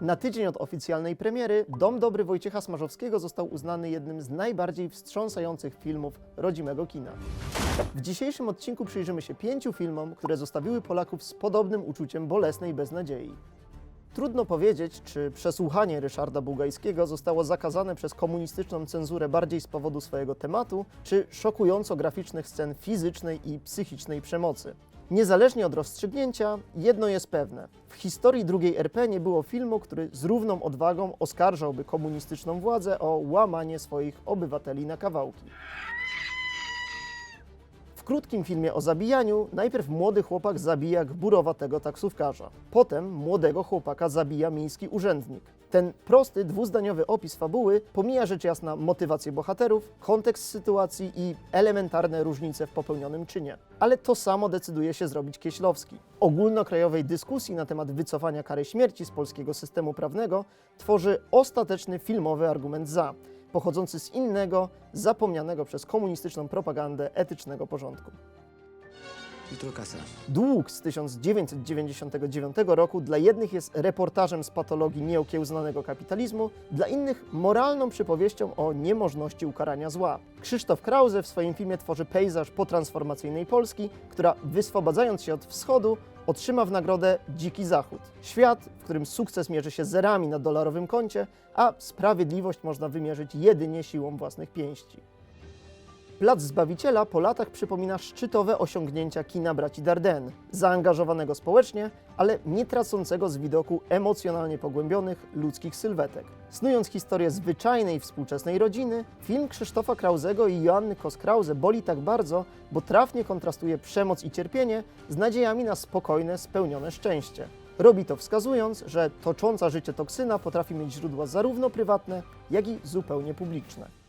Na tydzień od oficjalnej premiery Dom Dobry Wojciecha Smarzowskiego został uznany jednym z najbardziej wstrząsających filmów rodzimego kina. W dzisiejszym odcinku przyjrzymy się pięciu filmom, które zostawiły Polaków z podobnym uczuciem bolesnej beznadziei. Trudno powiedzieć, czy przesłuchanie Ryszarda Bugajskiego zostało zakazane przez komunistyczną cenzurę bardziej z powodu swojego tematu, czy szokująco graficznych scen fizycznej i psychicznej przemocy. Niezależnie od rozstrzygnięcia, jedno jest pewne. W historii II RP nie było filmu, który z równą odwagą oskarżałby komunistyczną władzę o łamanie swoich obywateli na kawałki. Krótkim filmie o zabijaniu najpierw młody chłopak zabija gburowatego taksówkarza. Potem młodego chłopaka zabija miejski urzędnik. Ten prosty, dwuzdaniowy opis fabuły pomija rzecz jasna motywację bohaterów, kontekst sytuacji i elementarne różnice w popełnionym czynie. Ale to samo decyduje się zrobić Kieślowski. Ogólnokrajowej dyskusji na temat wycofania kary śmierci z polskiego systemu prawnego tworzy ostateczny filmowy argument za pochodzący z innego, zapomnianego przez komunistyczną propagandę etycznego porządku. Dług z 1999 roku dla jednych jest reportażem z patologii nieokiełznanego kapitalizmu, dla innych moralną przypowieścią o niemożności ukarania zła. Krzysztof Krause w swoim filmie tworzy pejzaż potransformacyjnej Polski, która wyswobadzając się od wschodu, otrzyma w nagrodę dziki zachód. Świat, w którym sukces mierzy się zerami na dolarowym koncie, a sprawiedliwość można wymierzyć jedynie siłą własnych pięści. Plac Zbawiciela po latach przypomina szczytowe osiągnięcia kina braci Dardenne, zaangażowanego społecznie, ale nie tracącego z widoku emocjonalnie pogłębionych ludzkich sylwetek. Snując historię zwyczajnej współczesnej rodziny, film Krzysztofa Krauzego i Joanny Kos-Krause boli tak bardzo, bo trafnie kontrastuje przemoc i cierpienie z nadziejami na spokojne, spełnione szczęście. Robi to wskazując, że tocząca życie toksyna potrafi mieć źródła zarówno prywatne, jak i zupełnie publiczne.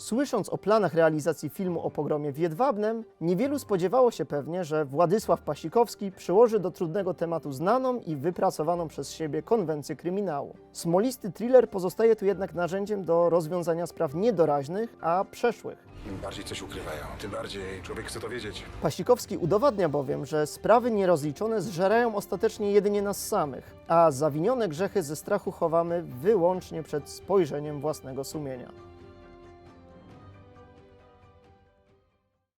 Słysząc o planach realizacji filmu o pogromie w Jedwabnem, niewielu spodziewało się pewnie, że Władysław Pasikowski przyłoży do trudnego tematu znaną i wypracowaną przez siebie konwencję kryminału. Smolisty thriller pozostaje tu jednak narzędziem do rozwiązania spraw niedoraźnych, a przeszłych. Im bardziej coś ukrywają, tym bardziej człowiek chce to wiedzieć. Pasikowski udowadnia bowiem, że sprawy nierozliczone zżerają ostatecznie jedynie nas samych, a zawinione grzechy ze strachu chowamy wyłącznie przed spojrzeniem własnego sumienia.